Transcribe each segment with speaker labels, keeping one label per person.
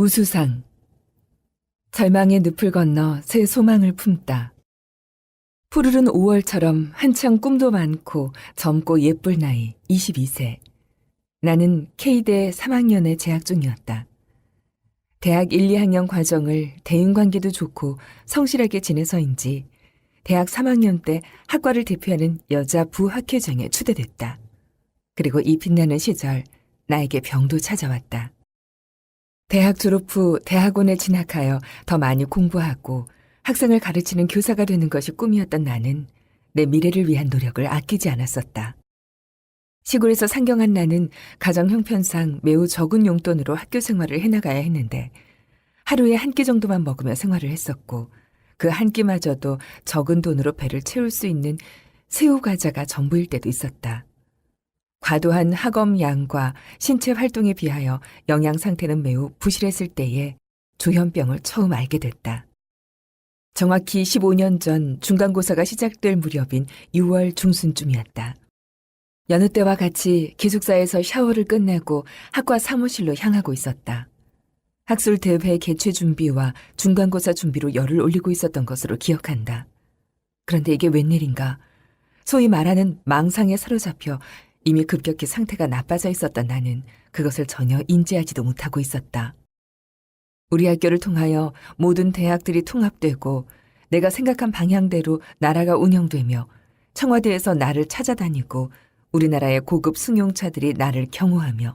Speaker 1: 우수상 절망의 늪을 건너 새 소망을 품다. 푸르른 5월처럼 한창 꿈도 많고 젊고 예쁠 나이 22세. 나는 K대 3학년에 재학 중이었다. 대학 1, 2학년 과정을 대인 관계도 좋고 성실하게 지내서인지 대학 3학년 때 학과를 대표하는 여자 부학회장에 추대됐다. 그리고 이 빛나는 시절 나에게 병도 찾아왔다. 대학 졸업 후 대학원에 진학하여 더 많이 공부하고 학생을 가르치는 교사가 되는 것이 꿈이었던 나는 내 미래를 위한 노력을 아끼지 않았었다. 시골에서 상경한 나는 가정 형편상 매우 적은 용돈으로 학교 생활을 해나가야 했는데 하루에 한 끼 정도만 먹으며 생활을 했었고 그 한 끼마저도 적은 돈으로 배를 채울 수 있는 새우 과자가 전부일 때도 있었다. 과도한 학업 양과 신체 활동에 비하여 영양 상태는 매우 부실했을 때에 조현병을 처음 알게 됐다. 정확히 15년 전 중간고사가 시작될 무렵인 6월 중순쯤이었다. 여느 때와 같이 기숙사에서 샤워를 끝내고 학과 사무실로 향하고 있었다. 학술 대회 개최 준비와 중간고사 준비로 열을 올리고 있었던 것으로 기억한다. 그런데 이게 웬일인가? 소위 말하는 망상에 사로잡혀 이미 급격히 상태가 나빠져 있었던 나는 그것을 전혀 인지하지도 못하고 있었다. 우리 학교를 통하여 모든 대학들이 통합되고 내가 생각한 방향대로 나라가 운영되며 청와대에서 나를 찾아다니고 우리나라의 고급 승용차들이 나를 경호하며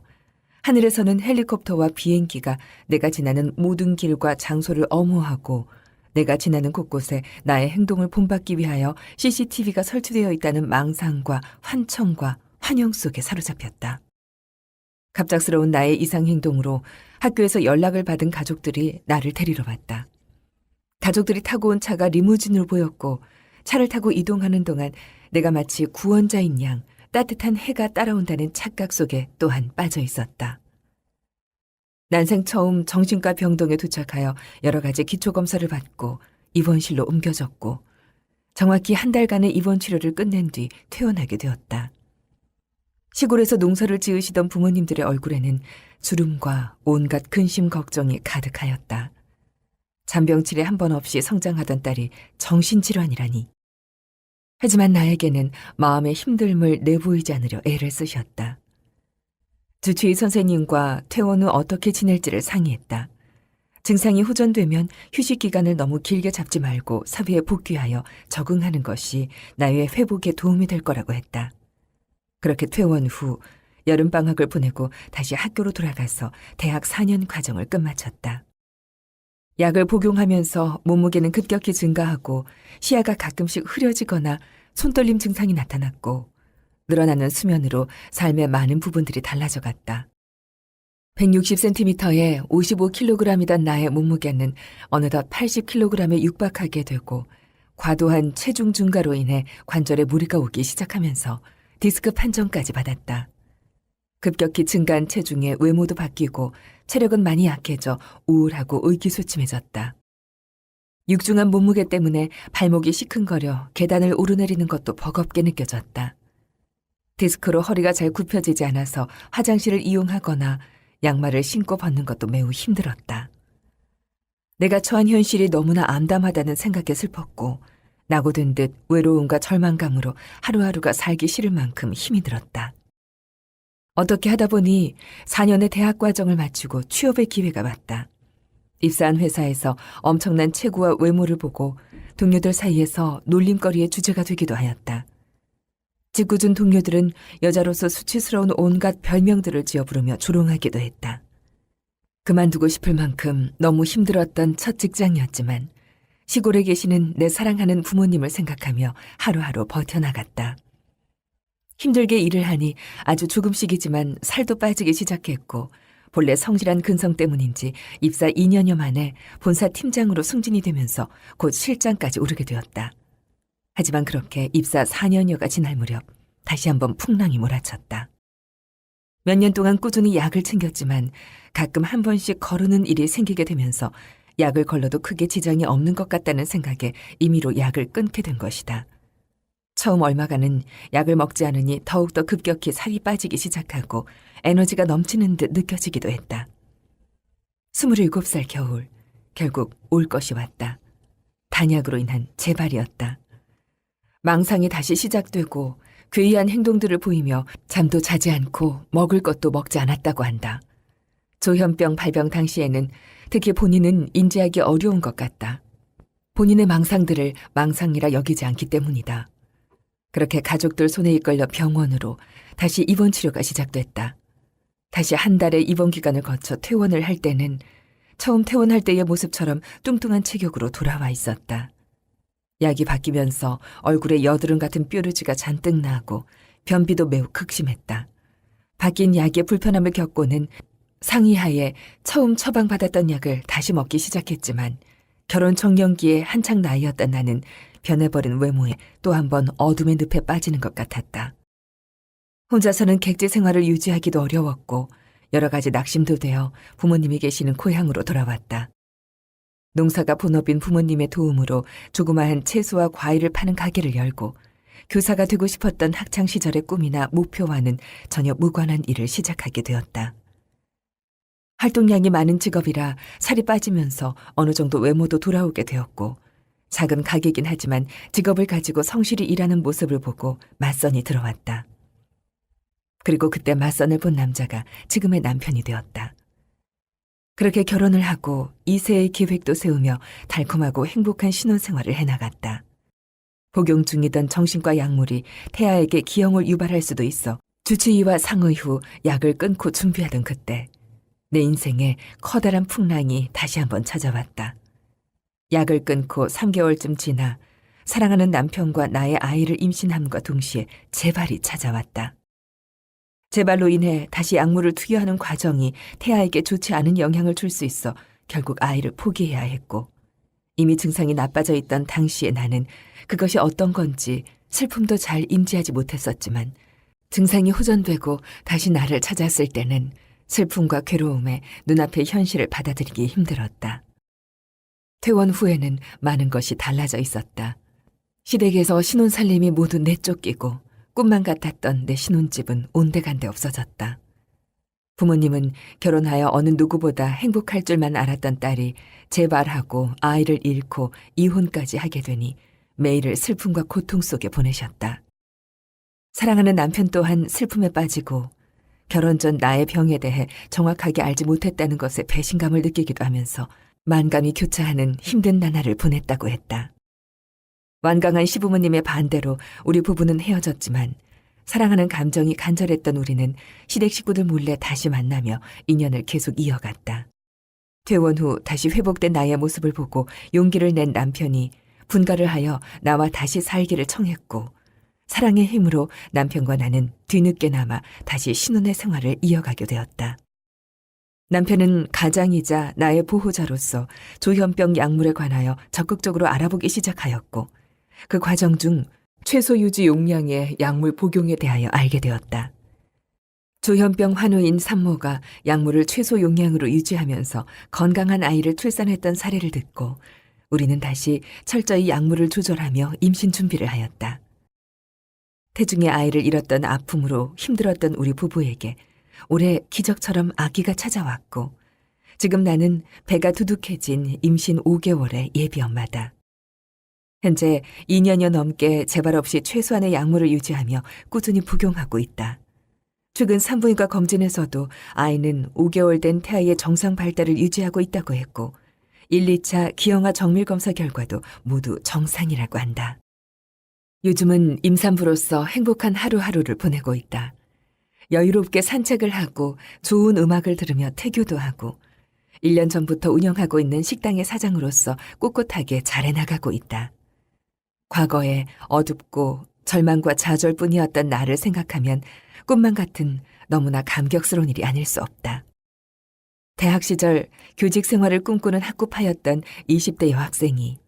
Speaker 1: 하늘에서는 헬리콥터와 비행기가 내가 지나는 모든 길과 장소를 엄호하고 내가 지나는 곳곳에 나의 행동을 본받기 위하여 CCTV가 설치되어 있다는 망상과 환청과 환영 속에 사로잡혔다. 갑작스러운 나의 이상 행동으로 학교에서 연락을 받은 가족들이 나를 데리러 왔다. 가족들이 타고 온 차가 리무진으로 보였고 차를 타고 이동하는 동안 내가 마치 구원자인 양 따뜻한 해가 따라온다는 착각 속에 또한 빠져 있었다. 난생 처음 정신과 병동에 도착하여 여러 가지 기초 검사를 받고 입원실로 옮겨졌고 정확히 한 달간의 입원 치료를 끝낸 뒤 퇴원하게 되었다. 시골에서 농사를 지으시던 부모님들의 얼굴에는 주름과 온갖 근심 걱정이 가득하였다. 잔병치레 한 번 없이 성장하던 딸이 정신질환이라니. 하지만 나에게는 마음의 힘듦을 내보이지 않으려 애를 쓰셨다. 주치의 선생님과 퇴원 후 어떻게 지낼지를 상의했다. 증상이 호전되면 휴식 기간을 너무 길게 잡지 말고 사회에 복귀하여 적응하는 것이 나의 회복에 도움이 될 거라고 했다. 그렇게 퇴원 후 여름방학을 보내고 다시 학교로 돌아가서 대학 4년 과정을 끝마쳤다. 약을 복용하면서 몸무게는 급격히 증가하고 시야가 가끔씩 흐려지거나 손떨림 증상이 나타났고 늘어나는 수면으로 삶의 많은 부분들이 달라져 갔다. 160cm에 55kg이던 나의 몸무게는 어느덧 80kg에 육박하게 되고 과도한 체중 증가로 인해 관절에 무리가 오기 시작하면서 디스크 판정까지 받았다. 급격히 증가한 체중에 외모도 바뀌고 체력은 많이 약해져 우울하고 의기소침해졌다. 육중한 몸무게 때문에 발목이 시큰거려 계단을 오르내리는 것도 버겁게 느껴졌다. 디스크로 허리가 잘 굽혀지지 않아서 화장실을 이용하거나 양말을 신고 벗는 것도 매우 힘들었다. 내가 처한 현실이 너무나 암담하다는 생각에 슬펐고 나고든 듯 외로움과 절망감으로 하루하루가 살기 싫을 만큼 힘이 들었다. 어떻게 하다 보니 4년의 대학 과정을 마치고 취업의 기회가 왔다. 입사한 회사에서 엄청난 체구와 외모를 보고 동료들 사이에서 놀림거리의 주제가 되기도 하였다. 짓궂은 동료들은 여자로서 수치스러운 온갖 별명들을 지어 부르며 조롱하기도 했다. 그만두고 싶을 만큼 너무 힘들었던 첫 직장이었지만 시골에 계시는 내 사랑하는 부모님을 생각하며 하루하루 버텨나갔다. 힘들게 일을 하니 아주 조금씩이지만 살도 빠지기 시작했고 본래 성실한 근성 때문인지 입사 2년여 만에 본사 팀장으로 승진이 되면서 곧 실장까지 오르게 되었다. 하지만 그렇게 입사 4년여가 지날 무렵 다시 한번 풍랑이 몰아쳤다. 몇 년 동안 꾸준히 약을 챙겼지만 가끔 한 번씩 거르는 일이 생기게 되면서 약을 걸러도 크게 지장이 없는 것 같다는 생각에 임의로 약을 끊게 된 것이다. 처음 얼마간은 약을 먹지 않으니 더욱더 급격히 살이 빠지기 시작하고 에너지가 넘치는 듯 느껴지기도 했다. 27살 겨울, 결국 올 것이 왔다. 단약으로 인한 재발이었다. 망상이 다시 시작되고 괴이한 행동들을 보이며 잠도 자지 않고 먹을 것도 먹지 않았다고 한다. 조현병 발병 당시에는 특히 본인은 인지하기 어려운 것 같다. 본인의 망상들을 망상이라 여기지 않기 때문이다. 그렇게 가족들 손에 이끌려 병원으로 다시 입원 치료가 시작됐다. 다시 한 달의 입원 기간을 거쳐 퇴원을 할 때는 처음 퇴원할 때의 모습처럼 뚱뚱한 체격으로 돌아와 있었다. 약이 바뀌면서 얼굴에 여드름 같은 뾰루지가 잔뜩 나고 변비도 매우 극심했다. 바뀐 약의 불편함을 겪고는 상의하에 처음 처방받았던 약을 다시 먹기 시작했지만 결혼 청년기에 한창 나이였던 나는 변해버린 외모에 또 한 번 어둠의 늪에 빠지는 것 같았다. 혼자서는 객지 생활을 유지하기도 어려웠고 여러 가지 낙심도 되어 부모님이 계시는 고향으로 돌아왔다. 농사가 본업인 부모님의 도움으로 조그마한 채소와 과일을 파는 가게를 열고 교사가 되고 싶었던 학창 시절의 꿈이나 목표와는 전혀 무관한 일을 시작하게 되었다. 활동량이 많은 직업이라 살이 빠지면서 어느 정도 외모도 돌아오게 되었고 작은 가게긴 하지만 직업을 가지고 성실히 일하는 모습을 보고 맞선이 들어왔다. 그리고 그때 맞선을 본 남자가 지금의 남편이 되었다. 그렇게 결혼을 하고 이세의 계획도 세우며 달콤하고 행복한 신혼생활을 해나갔다. 복용 중이던 정신과 약물이 태아에게 기형을 유발할 수도 있어 주치의와 상의 후 약을 끊고 준비하던 그때 내 인생에 커다란 풍랑이 다시 한번 찾아왔다. 약을 끊고 3개월쯤 지나 사랑하는 남편과 나의 아이를 임신함과 동시에 재발이 찾아왔다. 재발로 인해 다시 약물을 투여하는 과정이 태아에게 좋지 않은 영향을 줄 수 있어 결국 아이를 포기해야 했고 이미 증상이 나빠져 있던 당시에 나는 그것이 어떤 건지 슬픔도 잘 인지하지 못했었지만 증상이 호전되고 다시 나를 찾았을 때는 슬픔과 괴로움에 눈앞의 현실을 받아들이기 힘들었다. 퇴원 후에는 많은 것이 달라져 있었다. 시댁에서 신혼 살림이 모두 내쫓기고 꿈만 같았던 내 신혼집은 온데간데 없어졌다. 부모님은 결혼하여 어느 누구보다 행복할 줄만 알았던 딸이 재발하고 아이를 잃고 이혼까지 하게 되니 매일을 슬픔과 고통 속에 보내셨다. 사랑하는 남편 또한 슬픔에 빠지고 결혼 전 나의 병에 대해 정확하게 알지 못했다는 것에 배신감을 느끼기도 하면서 만감이 교차하는 힘든 나날을 보냈다고 했다. 완강한 시부모님의 반대로 우리 부부는 헤어졌지만 사랑하는 감정이 간절했던 우리는 시댁 식구들 몰래 다시 만나며 인연을 계속 이어갔다. 퇴원 후 다시 회복된 나의 모습을 보고 용기를 낸 남편이 분가를 하여 나와 다시 살기를 청했고 사랑의 힘으로 남편과 나는 뒤늦게나마 다시 신혼의 생활을 이어가게 되었다. 남편은 가장이자 나의 보호자로서 조현병 약물에 관하여 적극적으로 알아보기 시작하였고 그 과정 중 최소 유지 용량의 약물 복용에 대하여 알게 되었다. 조현병 환우인 산모가 약물을 최소 용량으로 유지하면서 건강한 아이를 출산했던 사례를 듣고 우리는 다시 철저히 약물을 조절하며 임신 준비를 하였다. 태중의 아이를 잃었던 아픔으로 힘들었던 우리 부부에게 올해 기적처럼 아기가 찾아왔고 지금 나는 배가 두둑해진 임신 5개월의 예비 엄마다. 현재 2년여 넘게 재발 없이 최소한의 약물을 유지하며 꾸준히 복용하고 있다. 최근 산부인과 검진에서도 아이는 5개월 된 태아의 정상 발달을 유지하고 있다고 했고 1, 2차 기형아 정밀 검사 결과도 모두 정상이라고 한다. 요즘은 임산부로서 행복한 하루하루를 보내고 있다. 여유롭게 산책을 하고 좋은 음악을 들으며 태교도 하고 1년 전부터 운영하고 있는 식당의 사장으로서 꿋꿋하게 잘해나가고 있다. 과거에 어둡고 절망과 좌절뿐이었던 나를 생각하면 꿈만 같은 너무나 감격스러운 일이 아닐 수 없다. 대학 시절 교직 생활을 꿈꾸는 학구파였던 20대 여학생이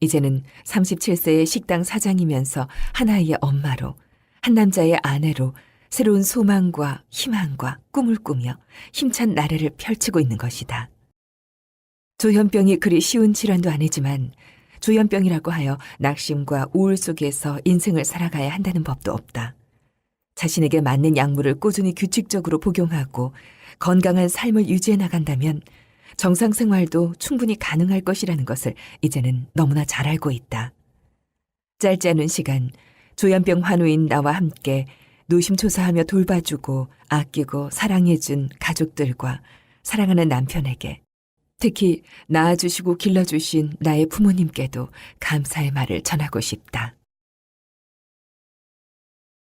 Speaker 1: 이제는 37세의 식당 사장이면서 하나의 엄마로 한 남자의 아내로 새로운 소망과 희망과 꿈을 꾸며 힘찬 나래를 펼치고 있는 것이다. 조현병이 그리 쉬운 질환도 아니지만 조현병이라고 하여 낙심과 우울 속에서 인생을 살아가야 한다는 법도 없다. 자신에게 맞는 약물을 꾸준히 규칙적으로 복용하고 건강한 삶을 유지해 나간다면 정상 생활도 충분히 가능할 것이라는 것을 이제는 너무나 잘 알고 있다. 짧지 않은 시간 조현병 환우인 나와 함께 노심초사하며 돌봐주고 아끼고 사랑해준 가족들과 사랑하는 남편에게 특히 낳아주시고 길러주신 나의 부모님께도 감사의 말을 전하고 싶다.